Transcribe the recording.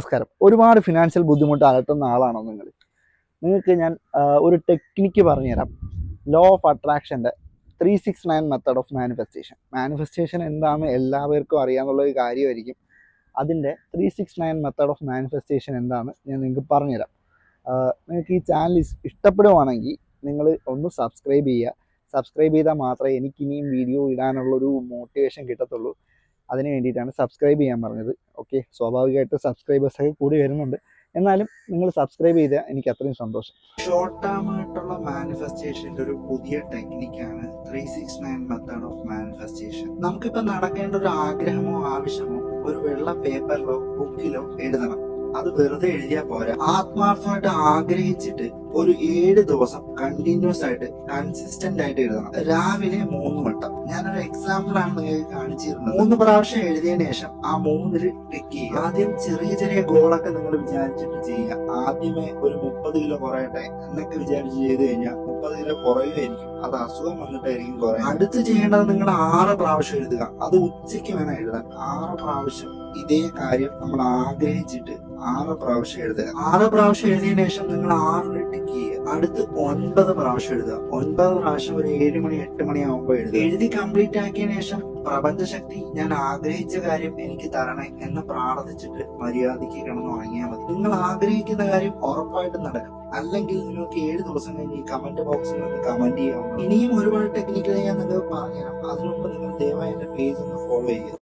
നമസ്കാരം. ഒരുപാട് ഫിനാൻഷ്യൽ ബുദ്ധിമുട്ട് അലട്ടുന്ന ആളാണോ നിങ്ങൾ? നിങ്ങൾക്ക് ഞാൻ ഒരു ടെക്നിക്ക് പറഞ്ഞുതരാം. Law of അട്രാക്ഷന്റെ three six nine method of manifestation manifestation എന്താണ് എല്ലാവർക്കും അറിയാമെന്നുള്ള ഒരു കാര്യമായിരിക്കും. അതിന്റെ three six nine method of manifestation എന്താണ് ഞാൻ നിങ്ങൾക്ക് പറഞ്ഞുതരാം. നിങ്ങൾക്ക് ഈ ചാനൽ ഇഷ്ടപ്പെടുവാണെങ്കിൽ നിങ്ങൾ ഒന്ന് സബ്സ്ക്രൈബ് ചെയ്യുക. സബ്സ്ക്രൈബ് ചെയ്താൽ മാത്രമേ എനിക്കിനിയും വീഡിയോ ഇടാനുള്ളൊരു മോട്ടിവേഷൻ കിട്ടത്തുള്ളൂ. അതിന് വേണ്ടിയിട്ടാണ് സബ്സ്ക്രൈബ് ചെയ്യാൻ പറഞ്ഞത്. ഓക്കെ സ്വാഭാവികമായിട്ട് സബ്സ്ക്രൈബേഴ്സൊക്കെ കൂടി വരുന്നുണ്ട്. എന്നാലും നിങ്ങൾ സബ്സ്ക്രൈബ് ചെയ്താൽ എനിക്ക് അത്രയും സന്തോഷം. ഷോർട്ട് ടേം ആയിട്ടുള്ള മാനിഫെസ്റ്റേഷന്റെ ഒരു പുതിയ ടെക്നിക്കാണ് three six nine method of manifestation നമുക്കിപ്പോൾ നടക്കേണ്ട ഒരു ആഗ്രഹമോ ആവശ്യമോ ഒരു വെള്ള പേപ്പറിലോ ബുക്കിലോ എഴുതണം. അത് വെറുതെ എഴുതിയാൽ പോരാ. ആത്മാർത്ഥമായിട്ട് ആഗ്രഹിച്ചിട്ട് ഒരു ഏഴ് ദിവസം കണ്ടിന്യൂസ് ആയിട്ട് കൺസിസ്റ്റന്റ് ആയിട്ട് എഴുതണം. രാവിലെ മൂന്ന് വട്ടം. ഞാനൊരു എക്സാമ്പിൾ ആണ് നിങ്ങൾക്ക് കാണിച്ചിരുന്നത്. മൂന്ന് പ്രാവശ്യം എഴുതിയ ശേഷം ആ മൂന്നിൽ ടിക്ക് ചെയ്യുക. ആദ്യം ചെറിയ ചെറിയ ഗോളൊക്കെ നിങ്ങൾ വിചാരിച്ചിട്ട് ചെയ്യുക. ആദ്യമേ ഒരു മുപ്പത് കിലോ കുറയട്ടെ. എന്നൊക്കെ വിചാരിച്ച് ചെയ്ത് കഴിഞ്ഞാൽ മുപ്പത് കിലോ കുറയുമായിരിക്കും അത് അസുഖം വന്നിട്ടായിരിക്കും കുറയും അടുത്ത് ചെയ്യേണ്ടത് നിങ്ങൾ ആറ് പ്രാവശ്യം എഴുതുക. അത് ഉച്ചയ്ക്ക് വേണം എഴുതാൻ. ആറ് പ്രാവശ്യം ഇതേ കാര്യം നമ്മൾ ആഗ്രഹിച്ചിട്ട് ആറ് പ്രാവശ്യം എഴുതുക. ആറ് പ്രാവശ്യം എഴുതിയതിനു ശേഷം നിങ്ങൾ ആറിന് ടിക്ക് ചെയ്യുക. അടുത്ത് ഒൻപത് പ്രാവശ്യം എഴുതുക. ഒൻപത് പ്രാവശ്യം ഒരു ഏഴ് മണി എട്ട് മണി ആകുമ്പോൾ എഴുതുക. എഴുതി കംപ്ലീറ്റ് ആക്കിയതിനു ശേഷം പ്രപഞ്ചശക്തി ഞാൻ ആഗ്രഹിച്ച കാര്യം എനിക്ക് തരണേ എന്ന് പ്രാർത്ഥിച്ചിട്ട് മര്യാദയ്ക്ക് കിടന്ന് ഉറങ്ങിയാൽ മതി. നിങ്ങൾ ആഗ്രഹിക്കുന്ന കാര്യം ഉറപ്പായിട്ടും നടക്കും. അല്ലെങ്കിൽ നിങ്ങൾക്ക് ഏഴ് ദിവസം കഴിഞ്ഞ് ഈ കമന്റ് ബോക്സിൽ നിന്ന് കമന്റ് ചെയ്യാം ഇനിയും ഒരുപാട് ടെക്നിക്കുകൾ ഞാൻ നിങ്ങൾക്ക് പറഞ്ഞുതരാം. അതിനുമുമ്പ് നിങ്ങൾ ദയവായി എന്റെ പേജ് ഒന്ന് ഫോളോ ചെയ്യുക.